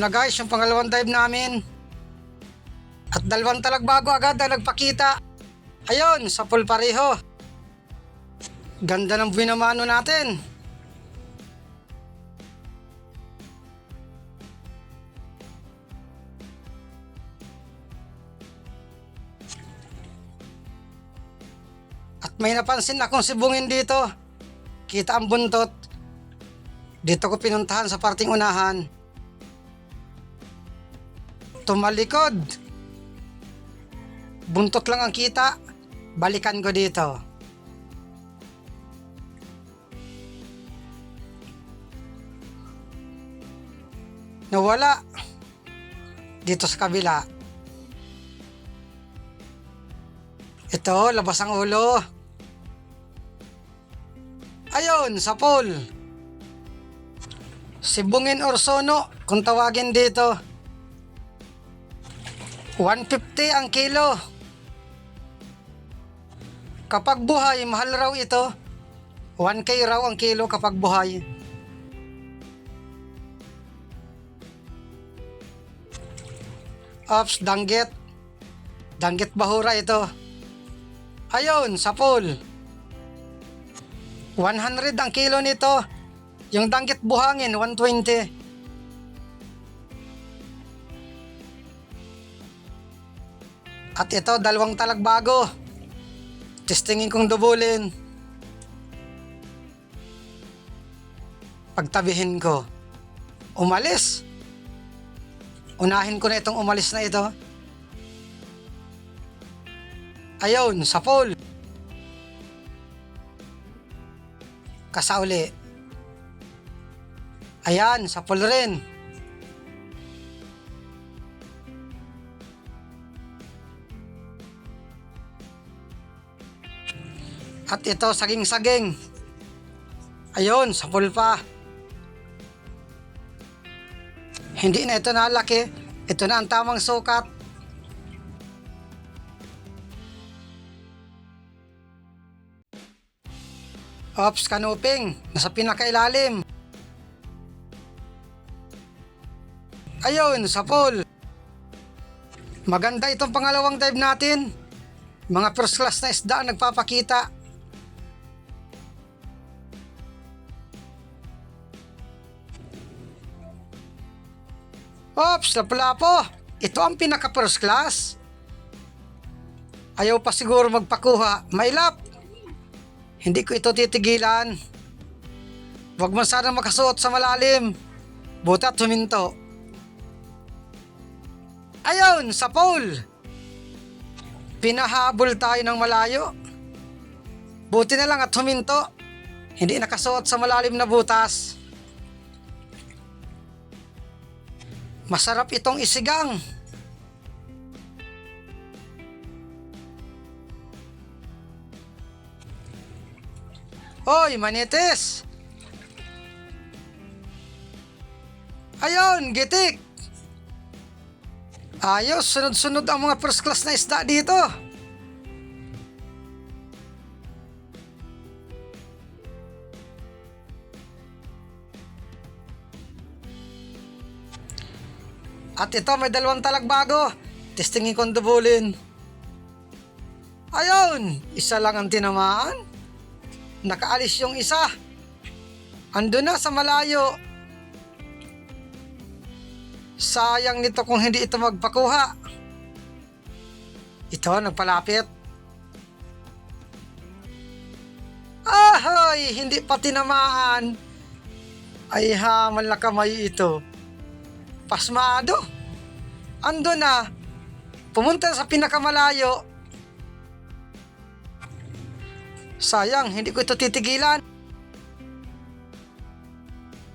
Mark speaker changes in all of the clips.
Speaker 1: Na guys, yung pangalawang dive namin. At dalawang talagbago agad na nagpakita. Ayun, sa pool pareho. Ganda ng binamano natin. At may napansin akong sibungin dito. Kita ang buntot. Dito ko pinuntahan sa parting unahan. Tumalikod. Buntot lang ang kita. Balikan ko dito. Nawala. Dito sa kabila. Ito, labas ang ulo. Ayun, sa pool. Sibungin or sono, kung tawagin dito. 150 ang kilo. Kapag buhay, mahal raw ito. 1K raw ang kilo kapag buhay. Ops, danggit. Danggit bahura ito. Ayun, sa pool. 100 ang kilo nito. Yung danggit buhangin, 120. At ito, dalawang talagbago. Testingin kong dubulin. Pagtabihin ko. Umalis. Unahin ko na itong umalis na ito. Ayun, sa pool. Kasauli. Ayan, sa pool rin. At ito, saging-saging. Ayun, sa pool pa. Hindi na ito nalaki. Ito na ang tamang sukat. Ops, kanuping. Nasa pinakailalim. Ayun, sa pool. Maganda itong pangalawang dive natin. Mga first class na isda ang nagpapakita. Ops, lapu-lapo. Ito ang pinaka first class. Ayaw pa siguro magpakuha. Mailap. Hindi ko ito titigilan. Huwag man sana makasuot sa malalim. Butat huminto. Ayun, sa pole. Pinahabol tayo ng malayo. Buti na lang at huminto. Hindi nakasuot sa malalim na butas. Masarap itong isigang. Hoy, manitis! Ayun, gitik! Ayos, sunod-sunod ang mga first class na isda dito. At ito, may dalawang talagbago. Testingin kong dubulin. Ayun, isa lang ang tinamaan. Nakaalis yung isa. Ando na sa malayo. Sayang nito kung hindi ito magpakuha. Ito, nagpalapit. Ahoy! Hindi pa tinamaan. Ay hamal na kamay ito. Pasmado. Ando na. Pumunta sa pinakamalayo. Sayang, hindi ko ito titigilan.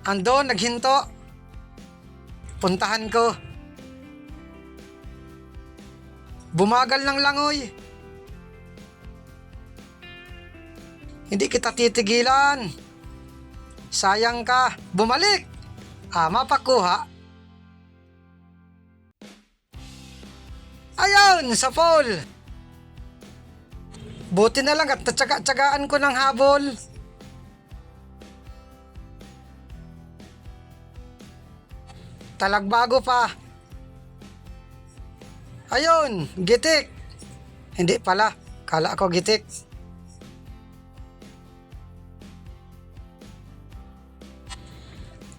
Speaker 1: Ando, naghinto. Puntahan ko. Bumagal ng langoy. Hindi kita titigilan. Sayang ka. Bumalik. Ah, mapakuha. Ayun, sa pole. Buti na lang at natsaga-tsagaan ko ng habol. Talagbago pa. Ayun, gitik. Hindi pala. Kala ko gitik.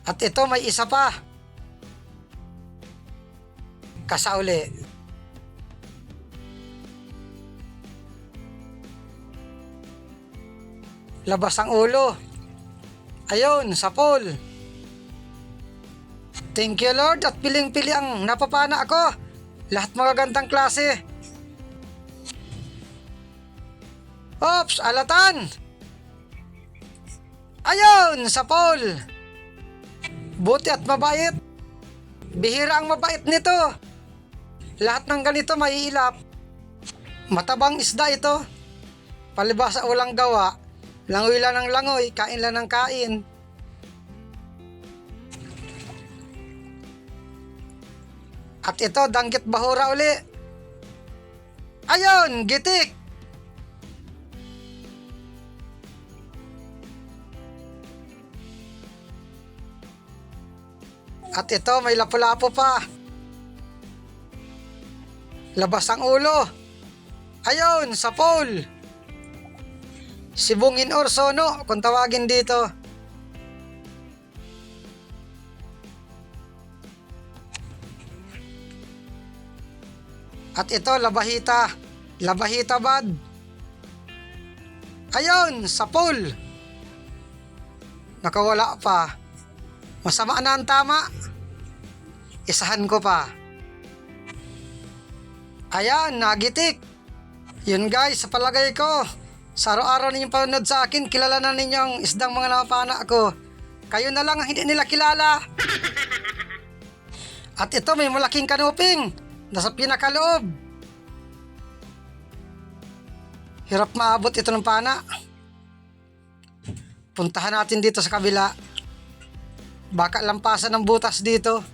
Speaker 1: At ito may isa pa. Kasauli. Labas ang ulo. Ayun, sa pool. Thank you Lord at piling-pili ang napapana ako. Lahat magagandang klase. Ops, alatan! Ayun, sa pool. Buti at mabait. Bihira ang mabait nito. Lahat ng ganito may ilap. Matabang isda ito. Palibasa ulang gawa. Langoy lang ng langoy, kain lang ng kain. At ito, danggit bahura uli. Ayun, gitik. At ito, may lapu-lapo pa. Labas ang ulo. Ayun, sa pole. Sibungin or sono, kung tawagin dito. At ito, labahita. Labahita bad. Ayun, sa pool. Nakawala pa. Masama na ang tama. Isahan ko pa. Ayan, nagitik. Yun guys, sa palagay ko, sa araw-araw ninyong panonood sa akin, kilala na ninyo ang isdang mga napapana ko. Kayo na lang ang hindi nila kilala. At ito, may malaking kanuping. Nasa pinakaloob. Hirap maabot ito ng pana. Puntahan natin dito sa kabila. Baka lampasan ng butas dito.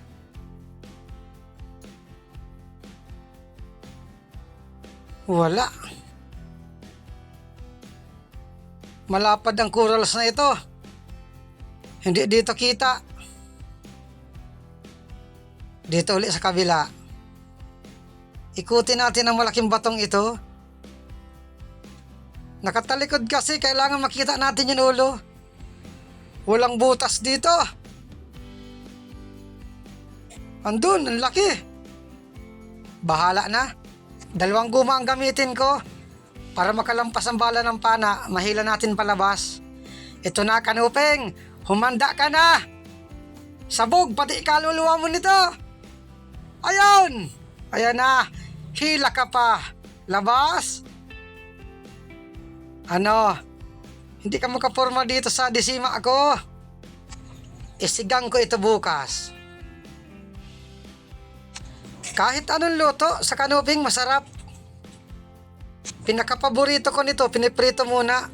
Speaker 1: Wala. Malapad ang corals na ito. Hindi dito kita. Dito ulit sa kabila. Ikutin natin ang malaking batong ito. Nakatalikod kasi kailangan makita natin yung ulo. Walang butas dito. Andun, ang laki. Bahala na. Dalawang guma ang gamitin ko. Para makalampas ang bala ng pana, mahila natin palabas. Ito na, kanupeng. Humanda ka na. Sabog, pati kaluluwa mo nito. Ayun! Ayan na. Hila ka pa. Labas. Ano? Hindi ka makaporma dito sa disima ako. Isigang ko ito bukas. Kahit anong luto sa kanubing masarap. Pinakapaborito ko nito, piniprito muna.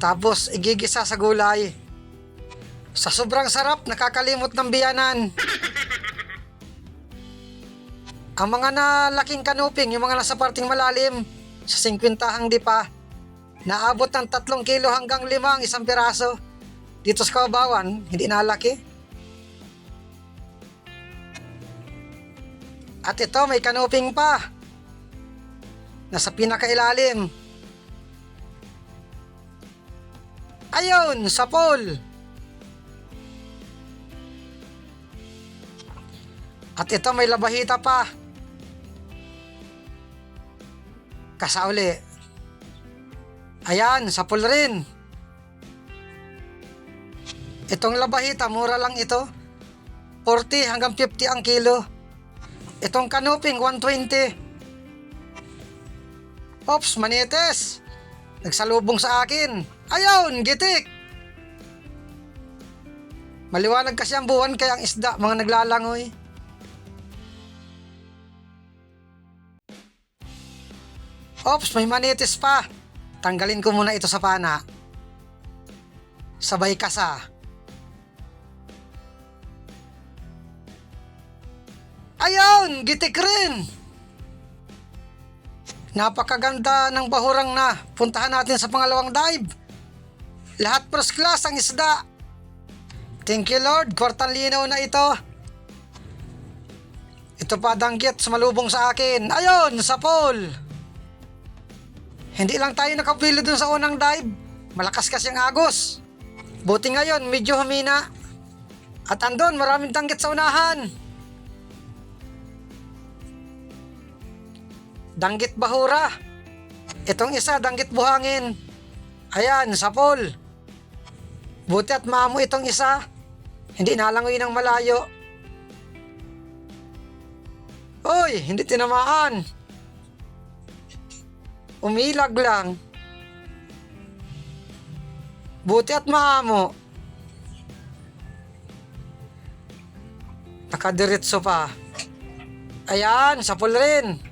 Speaker 1: Tapos igigisa sa gulay. Sa sobrang sarap, nakakalimot ng biyanan. Ang mga nalaking kanuping, yung mga nasa parting malalim, sa 50 hang di pa, naabot ng 3 kilo hanggang 5 ang isang piraso. Dito sa kabawan, hindi nalaki. At ito, may kanuping pa. Nasa pinakailalim. Ayun, sa pole. At ito, may labahita pa. Kasauli. Ayan, sa pool rin. Itong labahita, mura lang ito. 40 hanggang 50 ang kilo. Itong kanuping, 120. Ops, manites. Nagsalubong sa akin. Ayun, gitik. Maliwanag kasi ang buwan kaya ang isda, mga naglalangoy. Ops, may manitis pa. Tanggalin ko muna ito sa pana. Sabay kasa. Ayun, gitik rin. Napakaganda ng bahurang na. Puntahan natin sa pangalawang dive. Lahat first class ang isda. Thank you Lord, kwartang linaw na ito. Ito pa danggit sumalubong sa akin. Ayun, sa pole. Hindi lang tayo nakapili dun sa unang dive. Malakas kasi ang agos. Buti ngayon, medyo humina. At andon, maraming danggit sa unahan. Danggit bahura. Itong isa, danggit buhangin. Ayan, sa pole. Buti at maamo itong isa. Hindi nalangoy ng malayo. Oy, hindi tinamaan. Umilag lang. Buti at maamo. Nakadiretso pa. Ayan, sapul rin.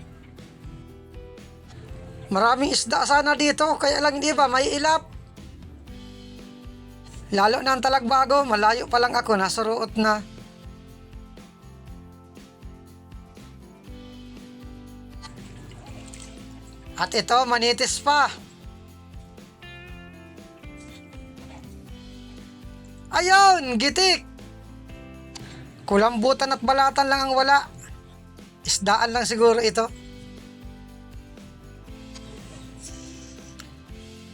Speaker 1: Maraming isda sana dito, kaya lang hindi ba, may ilap. Lalo na ang talagbago, malayo pa lang ako, nasa ruot na. At ito, manitis pa. Ayun, gitik. Kulambutan at balatan lang ang wala. Isdaan lang siguro ito.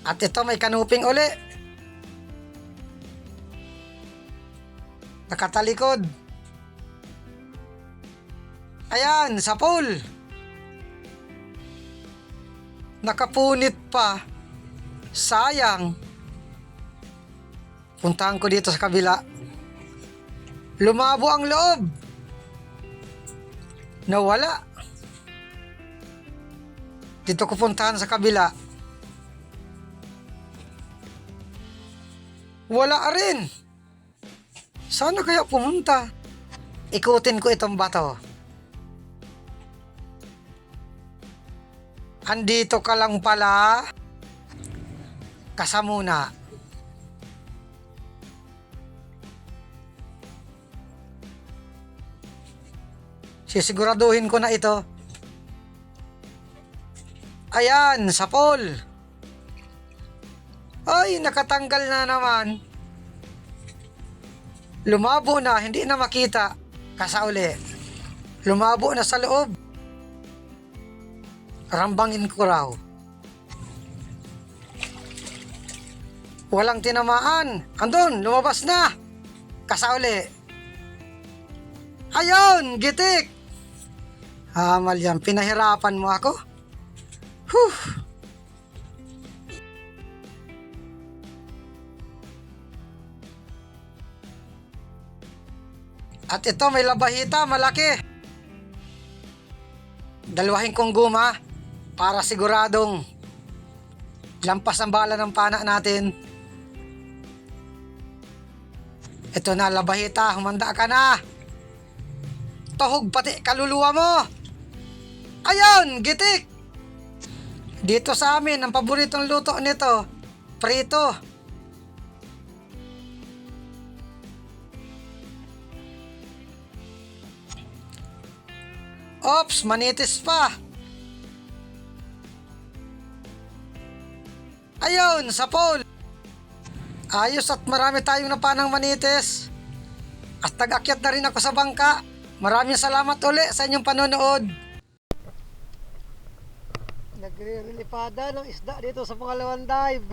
Speaker 1: At ito may kanuping uli. Nakatalikod. Ayan, sa pool. Nakapunit pa. Sayang. Puntahan ko dito sa kabila. Lumabo ang loob. Nawala. Dito ko puntahan sa kabila. Wala rin. Sana kaya pumunta? Ikutin ko itong bato. Andito ka lang pala. Kasamuna. Sisiguraduhin ko na ito. Ayan, sa pole. Ay, nakatanggal na naman. Lumabo na, hindi na makita. Kasauli. Lumabo na sa loob. Rambangin ko raw. Walang tinamaan. Andun, lumabas na. Kasauli. Ayun, gitik. Hamal yan, pinahirapan mo ako. Huh. At ito may labahita, malaki. Dalawahin kong guma para siguradong lampas ang bala ng pana natin. Ito na, labahita, humanda ka na. Tuhog pati kaluluwa mo. Ayun, gitik. Dito sa amin, ang paboritong luto nito, prito. Ops, manitis pa. Ayun, sa pole. Ayos at marami tayong napanang manitis. At tag-akyat na rin ako sa bangka. Maraming salamat uli sa inyong panonood. Nagre-relipada ng isda dito sa pangalawang dive.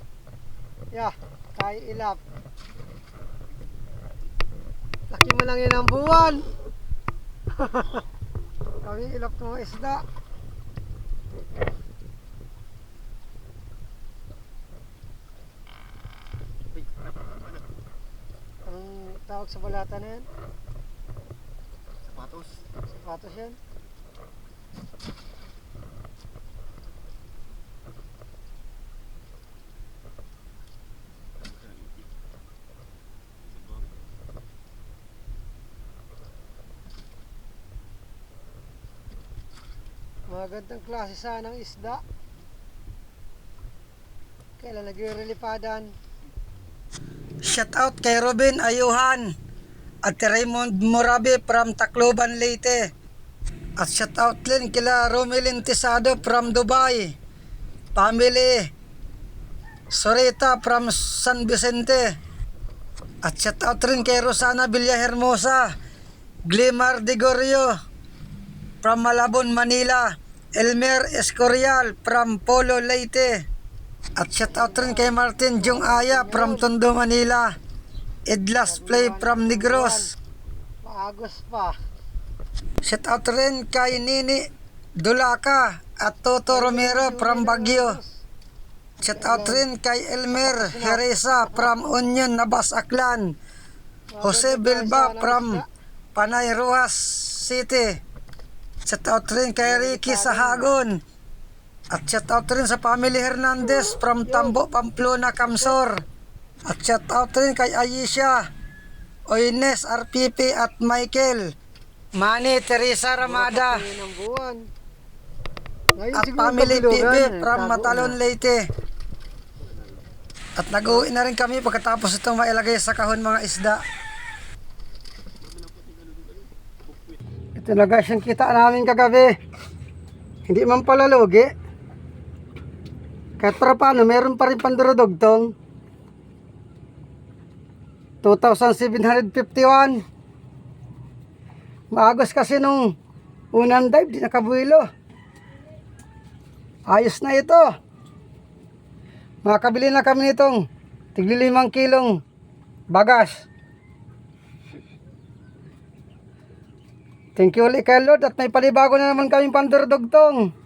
Speaker 1: yeah, kay ilap. Laki mo lang yun ang buwan. Kami ilap ng mga isda. Ang tawag sa balata na yan?
Speaker 2: Sapatos.
Speaker 1: Sapatos yan? Magandang klase sana ng isda. Kailan nagre-relipadan? Shout out kay Robin Ayuhan at Raymond Morabe from Tacloban, Leyte. At shout out din kila Romelin Tisado from Dubai. Family. Soreta from San Vicente. At shout out rin kay Rosana Villahermosa Glimar de Gorio from Malabon, Manila. Elmer Escorial from Polo, Leyte. At shout out rin kay Martin Jung Aya from Tondo, Manila. Edlas Play from Negros.
Speaker 2: Maagos pa.
Speaker 1: Shout out rin kay Nini Dulaka at Toto Romero from Baguio. Shout out rin kay Elmer Heresa from Union, Nabas, Aklan. Jose Bilba from Panay Ruas City. Shout out rin kay Ricky Sahagon. At shout out rin sa family Hernandez from Tambo, Pamplona, Camsor. At shout out rin kay Ayesha, Oynes, RPP at Michael. Manny, Teresa Ramada. At family PB from Matalon. Leyte. At nag-uwi na rin kami pagkatapos itong mailagay sa kahon mga isda. Ito na guys yung kita namin kagabi. Hindi man pala lugi. Kahit para paano, meron pa rin pandurudugtong. 2,751. Maagos kasi nung unang dive, di nakabuilo. Ayos na ito. Makakabili na kami nitong tigli limang kilong bagas. Thank you ulit kay Lord at may palibago na naman kaming pandurdugtong.